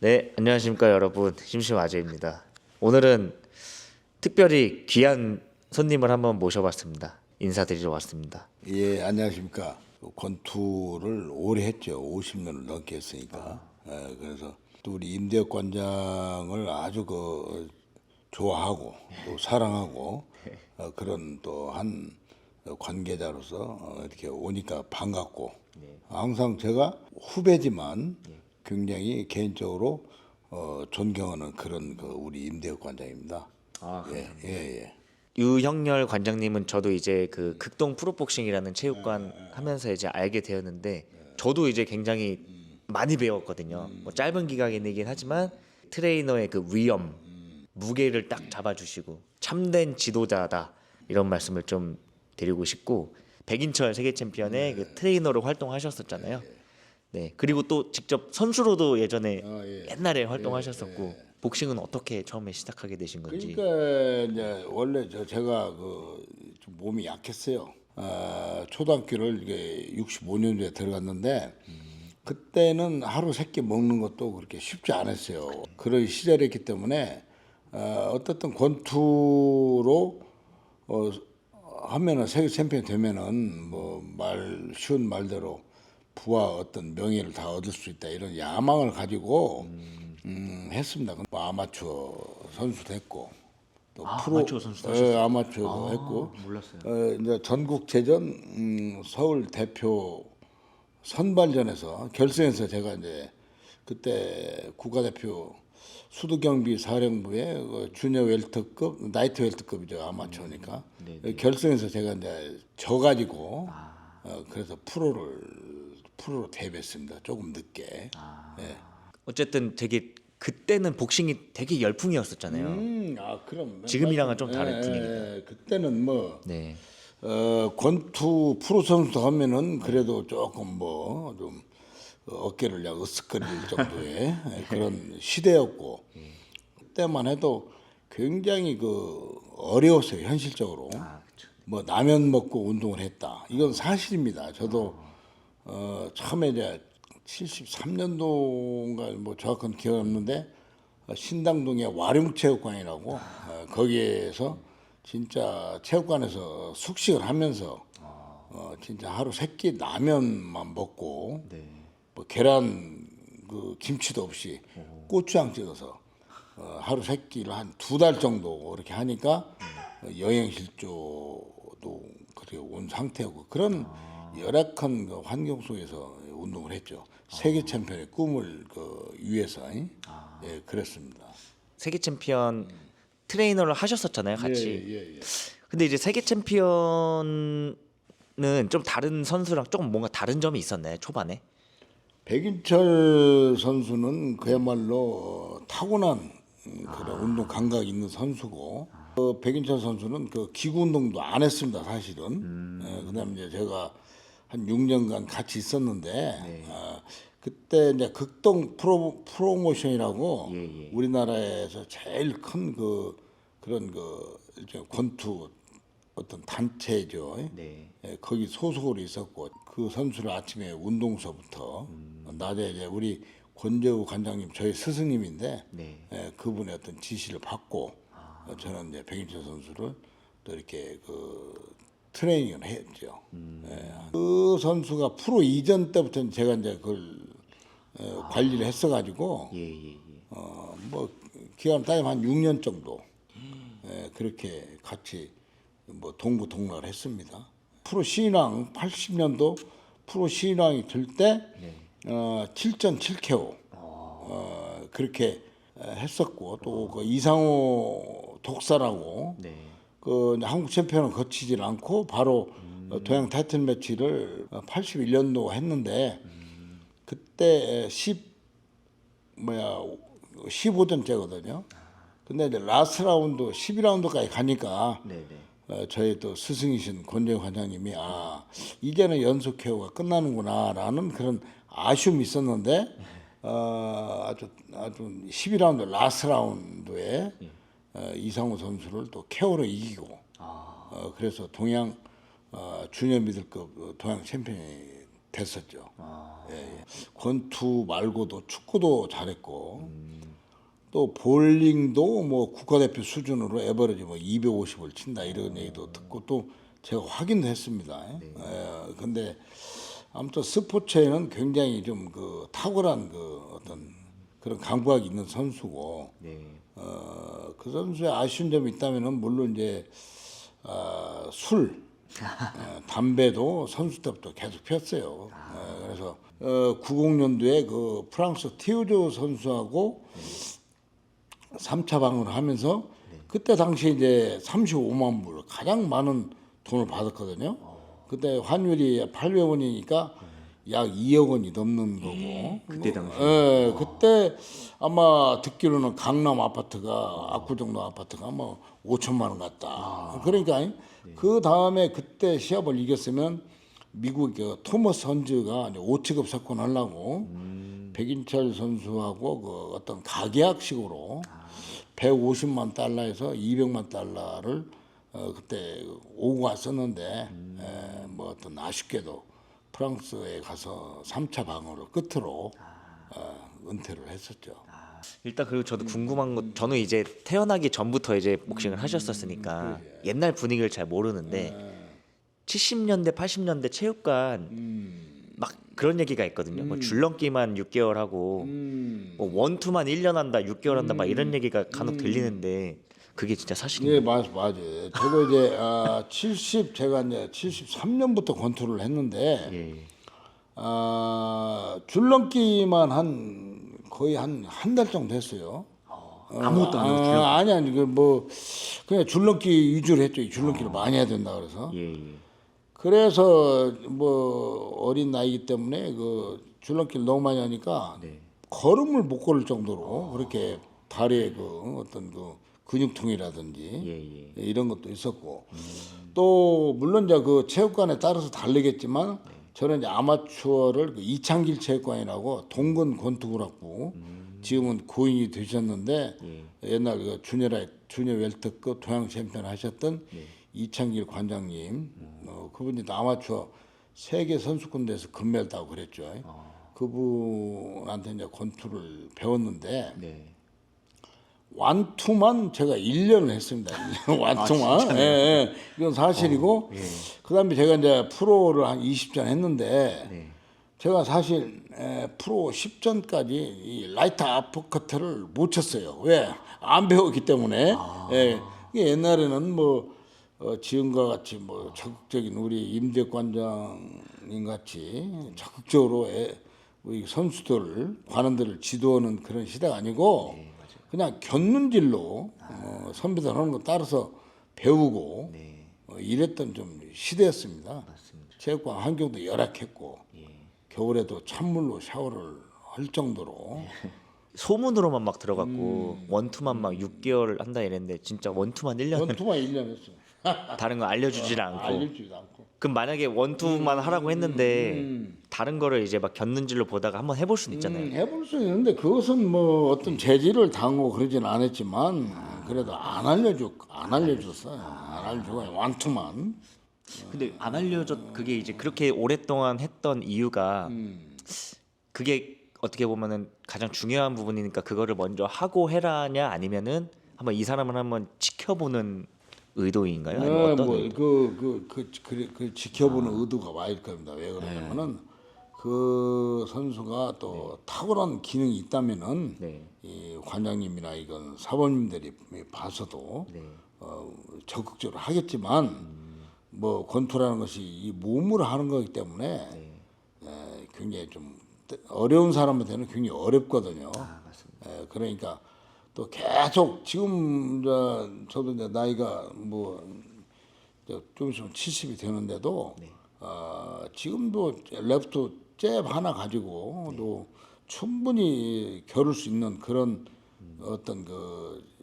네, 안녕하십니까 여러분. 심심아재입니다. 오늘은 특별히 귀한 손님을 한번 모셔봤습니다. 인사드리러 왔습니다. 예, 안녕하십니까. 권투를 오래 했죠. 50년을 넘게 했으니까. 예, 그래서 또 우리 임대혁 관장을 아주 그 좋아하고 또 사랑하고 어, 그런 또 한 관계자로서 어, 이렇게 오니까 반갑고 항상 제가 후배지만 굉장히 개인적으로 어, 존경하는 그런 그 우리 임대혁 관장입니다. 아, 예, 예, 예. 유형렬 관장님은 저도 이제 그 극동 프로복싱이라는 체육관 하면서 이제 알게 되었는데 저도 이제 굉장히 많이 배웠거든요. 뭐 짧은 기간이긴 하지만 트레이너의 그 위엄, 무게를 딱 잡아주시고 참된 지도자다 이런 말씀을 좀 드리고 싶고 백인철 세계 챔피언의 그 트레이너로 활동하셨었잖아요. 네 그리고 또 직접 선수로도 예전에 아, 예. 옛날에 활동하셨었고 복싱은 어떻게 처음에 시작하게 되신 건지. 그러니까 이제 원래 저 제가 그좀 몸이 약했어요. 아, 초등학교를 이게 65년도에 들어갔는데 그때는 하루 세 끼 먹는 것도 그렇게 쉽지 않았어요. 그런 시절이었기 때문에 어, 어떻든 권투로 어, 하면은 세계 챔피언 되면은 뭐 말 쉬운 말대로 부와 어떤 명예를 다 얻을 수 있다 이런 야망을 가지고 음, 했습니다. 뭐 아마추어 선수도 했고 또 아, 프로 아마추어 선수도 예, 아마추어도 했고. 몰랐어요. 어, 이제 전국체전 음, 서울 대표 선발전에서 결승에서 제가 이제 그때 국가대표 수도경비 사령부의 그 주니어 웰터급, 나이트 웰터급이죠 아마추어니까. 결승에서 제가 이제 져가지고 어, 그래서 프로를 프로로 데뷔했습니다. 조금 늦게. 예. 어쨌든 되게 그때는 복싱이 되게 열풍이었었잖아요. 음, 아 그럼 지금이랑은 좀 다른 예, 분위기네요. 예, 그때는 뭐 네. 어, 권투 프로 선수 하면은 그래도 조금 뭐 좀 어깨를 그냥 으쓱거릴 정도의 그런 시대였고 그때만 해도 굉장히 그 어려웠어요 현실적으로 뭐 라면 먹고 운동을 했다 이건 사실입니다 저도 어, 처음에 이제 73년도인가 뭐 정확한 기억 없는데 어, 신당동의 와룡체육관이라고 어, 거기에서 진짜 체육관에서 숙식을 하면서 어, 진짜 하루 세 끼 라면만 먹고 뭐 계란 그 김치도 없이 고추장 찍어서 어, 하루 세 끼를 한 두 달 정도 이렇게 하니까 어, 여행 실조도 그렇게 온 상태였고 그런 열악한 그 환경 속에서 운동을 했죠. 세계 챔피언의 꿈을 그 위해서 예 그랬습니다. 세계 챔피언 트레이너를 하셨었잖아요, 같이. 예, 예. 근데 이제 세계 챔피언은 좀 다른 선수랑 조금 뭔가 다른 점이 있었나요, 초반에? 백인철 선수는 그야말로 타고난 음, 그런 운동 감각이 있는 선수고 그 백인철 선수는 그 기구 운동도 안 했습니다 사실은 예, 그다음에 이제 제가 한 6년간 같이 있었는데 어, 그때 이제 극동 프로 프로모션이라고 우리나라에서 제일 큰 그 그런 그 이제 권투 어떤 단체죠. 네. 예, 거기 소속으로 있었고 그 선수를 아침에 운동서부터 낮에 이제 우리 권재우 관장님 저희 스승님인데 네. 예, 그분의 어떤 지시를 받고 어, 저는 이제 백인철 선수를 또 이렇게 그 트레이닝을 했죠. 예, 그 선수가 프로 이전 때부터 제가 이제 그걸 어, 관리를 했어가지고 예, 예, 예. 어, 뭐 기간 따지면 한 6년 정도 예, 그렇게 같이 뭐 동부 동락을 했습니다. 프로 신랑 80년도 프로 신랑이 될때 어, 7전 7KO 어, 그렇게 에, 했었고 또 그 이상호 독사라고 네. 그 한국 챔피언을 거치질 않고 바로 어, 동양 타이틀 매치를 81년도 했는데 그때 10 뭐야 15전째거든요. 근데 이제 라스트 라운드 12라운드까지 가니까 네, 네. 어, 저희 또 스승이신 권재영 관장님이 아 이제는 연속 KO가 끝나는구나라는 그런 아쉬움이 있었는데 어, 아주 아주 12라운드 라스트 라운드에 어, 이상호 선수를 또 KO로 이기고 어, 그래서 동양 어, 주니어 미들급 동양 챔피언이 됐었죠. 예, 예. 권투 말고도 축구도 잘했고 또 볼링도 뭐 국가대표 수준으로 에버리지 뭐 250을 친다 이런 얘기도 듣고 또 제가 확인도 했습니다. 예, 근데 아무튼 스포츠에는 굉장히 좀 그 탁월한 그 어떤 그런 강박이 있는 선수고 네. 어, 그 선수의 아쉬운 점이 있다면은 물론 이제 어, 술, 어, 담배도 선수 때부터 계속 피웠어요. 어, 그래서 어, 90년도에 그 프랑스 티우조 선수하고 3차 방을 하면서 그때 당시 이제 35만 불 가장 많은 돈을 받았거든요. 그때 환율이 800원이니까 약 2억 원이 넘는 거고. 그때 당시. 예, 그때 아마 듣기로는 강남 아파트가 압구정동 아파트가 뭐 5천만 원 같다. 그러니까 그 다음에 그때 시합을 이겼으면 미국 그 토머스 헌즈가 이제 5체급 사건 하려고 백인철 선수하고 그 어떤 가계약식으로 150만 달러에서 200만 달러를 어, 그때 오고 왔었는데 에, 뭐 어떤 아쉽게도 프랑스에 가서 3차 방어를 끝으로 어, 은퇴를 했었죠. 일단 그리고 저도 궁금한 거 저는 이제 태어나기 전부터 이제 복싱을 하셨었으니까 옛날 분위기를 잘 모르는데 70년대 80년대 체육관 막 그런 얘기가 있거든요. 뭐 줄넘기만 6개월 하고 뭐 원투만 1년 한다, 6개월 한다 막 이런 얘기가 간혹 들리는데 그게 진짜 사실인가요? 예, 맞 맞아요. 저도 이제 아, 70 제가 이제 73년부터 권투를 했는데 예. 아, 줄넘기만 한 거의 한 한 달 정도 했어요. 아무것도 안 하고 아, 아니 아니 그뭐 그냥 줄넘기 위주로 했죠. 이 줄넘기를 많이 해야 된다 그래서. 예, 예. 그래서 뭐 어린 나이기 때문에 그 줄넘기를 너무 많이 하니까 네. 걸음을 못 걸을 정도로 그렇게 다리에 그 어떤 그 근육통이라든지 예, 예. 이런 것도 있었고. 또 물론 이제 그 체육관에 따라서 다르겠지만 저는 이제 아마추어를 그 이창길 체육관이라고 동근 권투구락부 지금은 고인이 되셨는데 옛날 그 주니어 주니어 웰터급 동양 챔피언 하셨던 이창길 관장님. 어, 그분이 또 아마추어 세계 선수권대회에서 금메달 따고 그랬죠. 그분한테 이제 권투를 배웠는데 네. 완투만 제가 1년을 했습니다. 완투만. 예, 예. 이건 사실이고 그다음에 제가 이제 프로를 한 20전 했는데 네. 제가 사실 에, 프로 10전까지 이 라이트 아퍼커트를 못 쳤어요. 왜? 안 배웠기 때문에. 예. 이게 옛날에는 뭐 어, 지금과 같이 뭐 적극적인 우리 임대 관장님 같이 적극적으로 애, 우리 선수들 관원들을 지도하는 그런 시대가 아니고 그냥 곁눈질로 어, 선배들 하는 거 따라서 배우고 어, 이랬던 좀 시대였습니다. 체육관 환경도 열악했고 겨울에도 찬물로 샤워를 할 정도로. 소문으로만 막 들어갔고 원투만 막 6개월 한다 이랬는데 진짜 원투만 1년. 원투만 1년 했어요. 다른 거 알려주질 않고 알려주지도 않고. 그럼 만약에 원투만 하라고 했는데 다른 거를 이제 막 곁눈질로 보다가 한번 해볼 수는 있잖아요. 음, 해볼 수 있는데 그것은 뭐 어떤 재질을 당하고 그러진 않았지만 그래도 안 알려줘 안 알려줬어요. 안 알려주고 완투만. 근데 안 알려줬 그게 이제 그렇게 오랫동안 했던 이유가 그게 어떻게 보면은 가장 중요한 부분이니까 그거를 먼저 하고 해라냐 아니면은 한번 이 사람을 한번 지켜보는 의도인가요? 아니면 네, 어떤 의도? 뭐그그그 그, 그, 그 지켜보는 의도가 와일 겁니다. 왜 그러냐면은 그 선수가 또 탁월한 기능이 있다면은 네. 이 관장님이나 이건 사범님들이 봐서도 네. 어, 적극적으로 하겠지만 뭐 권투라는 것이 이 몸으로 하는 거기 때문에 에, 굉장히 좀 어려운 사람한테는 굉장히 어렵거든요. 에, 그러니까 또 계속 지금 저, 저도 이제 나이가 뭐 이제 좀 있으면 70이 되는데도 어, 지금도 레프트 잽 하나 가지고도 충분히 겨룰 수 있는 그런 어떤 그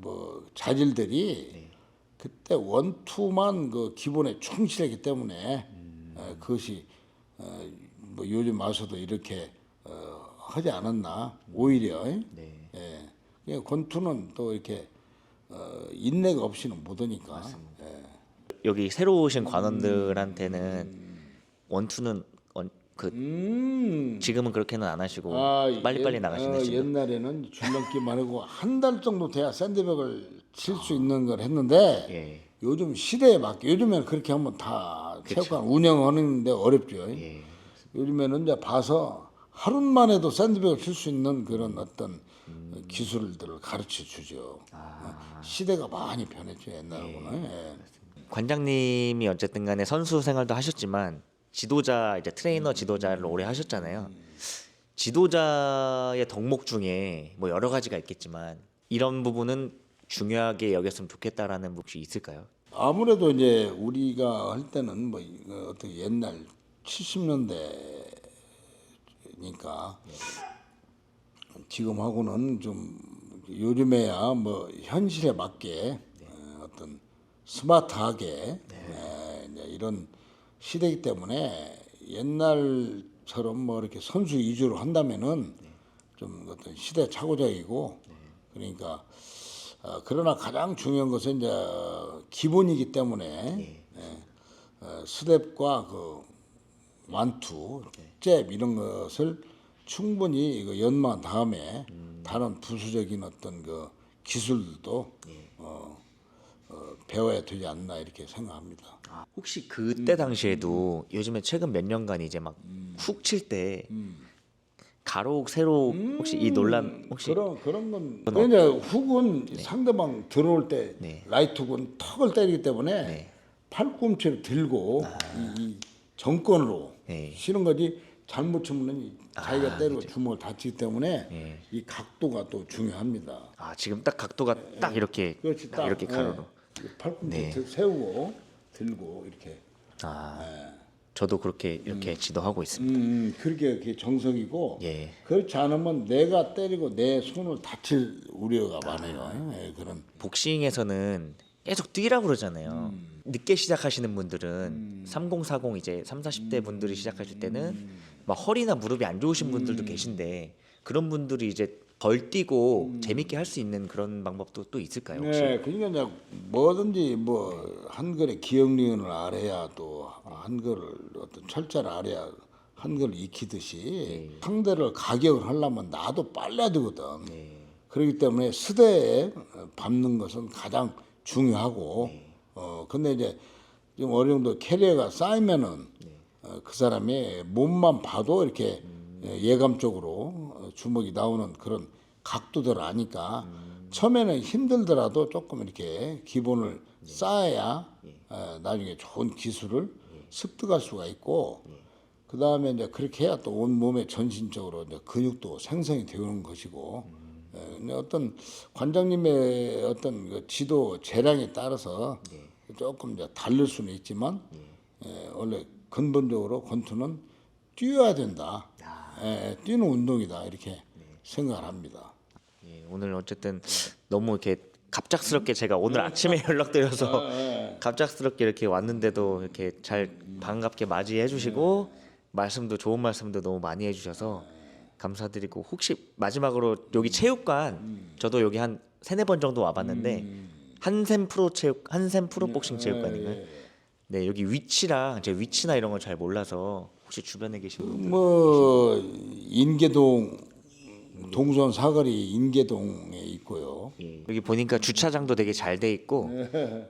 뭐 자질들이 그때 원투만 그 기본에 충실했기 때문에 어, 그것이 어, 뭐 요즘 와서도 이렇게 어, 하지 않았나. 오히려. 네. 예. 권투는 또 이렇게 어, 인내가 없이는 못 하니까 예. 여기 새로 오신 관원들한테는 원투는 원- 그 음. 지금은 그렇게는 안 하시고 아, 빨리빨리 옛- 나가시는 어, 지금. 옛날에는 줄넘기만 하고 한 달 정도 돼야 샌드백을 칠 수 있는 걸 했는데 예. 요즘 시대에 맞게 요즘에는 그렇게 하면 다 체육관 운영하는데 어렵죠. 예. 요즘에는 이제 봐서 하루만 해도 샌드백을 칠 수 있는 그런 어떤 기술들을 가르쳐 주죠. 어, 시대가 많이 변했죠 옛날하고는. 예. 관장님이 어쨌든 간에 선수 생활도 하셨지만 지도자 이제 트레이너 지도자를 오래 하셨잖아요. 지도자의 덕목 중에 뭐 여러 가지가 있겠지만 이런 부분은 중요하게 여겼으면 좋겠다라는 몫이 있을까요? 아무래도 이제 우리가 할 때는 뭐 이거 어떻게 옛날 70년대니까 지금하고는 좀 요즘에야 뭐 현실에 맞게 어, 어떤 스마트하게 에, 이제 이런 시대이기 때문에 옛날처럼 뭐 이렇게 선수 위주로 한다면은 좀 어떤 시대 착오적이고 그러니까 어, 그러나 가장 중요한 것은 이제 기본이기 때문에 예, 어, 스텝과 그 완투, 잽 이런 것을 충분히 이거 연마한 다음에 다른 부수적인 어떤 그 기술도 어, 어, 배워야 되지 않나 이렇게 생각합니다. 혹시 그때 당시에도 요즘에 최근 몇 년간 이제 막 훅 칠때 가로옥 세로옥 혹시 이 논란 혹시 그런 그런 건 왜냐 훅은 상대방 들어올 때 네. 라이트 훅은 턱을 때리기 때문에 네. 팔꿈치를 들고 이, 이 정권으로 네. 치는 거지 잘못 치면은 이 자기가 때리고 주먹을 다치기 때문에 네. 이 각도가 또 중요합니다. 아 지금 딱 각도가 딱 이렇게 그렇지 딱 이렇게 예. 가로로 이 팔꿈치 네. 들 세우고 들고 이렇게 아 저도 그렇게 이렇게 지도하고 있습니다. 음, 그렇게 그게 정석이고 예. 그렇지 않으면 내가 때리고 내 손을 다칠 우려가 많아요. 예, 그런 복싱에서는 계속 뛰라고 그러잖아요. 음. 늦게 시작하시는 분들은 3040 이제 3, 40대 분들이 시작하실 때는 음. 막 허리나 무릎이 안 좋으신 분들도 계신데 그런 분들이 이제 덜 뛰고 재밌게 할 수 있는 그런 방법도 또 있을까요? 혹시? 음. 네, 그러니까 이제 뭐든지 뭐 한글의 기억리언을 알아야 또 한글을 어떤 철자를 알아야 한글을 익히듯이 상대를 가격을 하려면 나도 빨라야 되거든. 그렇기 때문에 스대에 밟는 것은 가장 중요하고 어 근데 이제 좀 어느 정도 캐리어가 쌓이면은 어, 그 사람의 몸만 봐도 이렇게 예, 예감적으로 어, 주먹이 나오는 그런 각도들을 아니까 처음에는 힘들더라도 조금 이렇게 기본을 쌓아야 어, 나중에 좋은 기술을 습득할 수가 있고 그 다음에 이제 그렇게 해야 또 온 몸에 전신적으로 이제 근육도 생성이 되는 것이고 예, 근데 어떤 관장님의 어떤 그 지도 재량에 따라서 조금 이제 다를 수는 있지만 예, 원래 근본적으로 권투는 뛰어야 된다. 예, 뛰는 운동이다. 이렇게 생각을 합니다. 예, 오늘 어쨌든 너무 이렇게 갑작스럽게 제가 오늘 아침에 연락드려서 갑작스럽게 이렇게 왔는데도 이렇게 잘 반갑게 맞이해 주시고 말씀도 좋은 말씀도 너무 많이 해 주셔서 감사드리고 혹시 마지막으로 여기 체육관 저도 여기 한 세네 번 정도 와봤는데 한샘 프로 체육 한샘 프로 복싱 체육관인가요? 네 여기 위치랑 제 위치나 이런 걸 잘 몰라서 혹시 주변에 계신 분뭐 인계동 동선 사거리 인계동에 있고요. 예, 여기 보니까 주차장도 되게 잘 돼 있고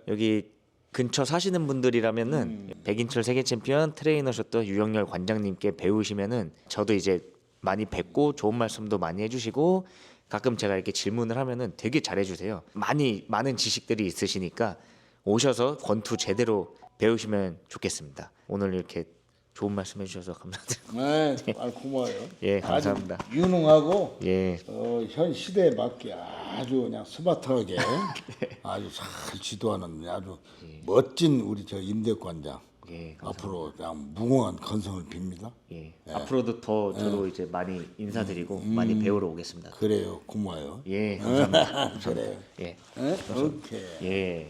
여기 근처 사시는 분들이라면은 백인철 세계 챔피언 트레이너셨던 유영열 관장님께 배우시면은 저도 이제 많이 뵙고 좋은 말씀도 많이 해주시고 가끔 제가 이렇게 질문을 하면은 되게 잘해주세요. 많이 많은 지식들이 있으시니까 오셔서 권투 제대로 배우시면 좋겠습니다. 오늘 이렇게 좋은 말씀 해주셔서 감사드립니다. 네, 아, 고마워요. 예, 감사합니다. 아주 유능하고 예, 어, 현 시대에 맞게 아주 그냥 스마트하게 아주 잘 지도하는 아주 멋진 우리 저 임대관장 예, 앞으로 그냥 무궁한 건성을 빕니다. 예. 앞으로도 더 저도 이제 많이 인사드리고 많이 배우러 오겠습니다. 그래요, 고마워요. 예, 감사합니다. 그래요. 예, 네? 오케이. 예.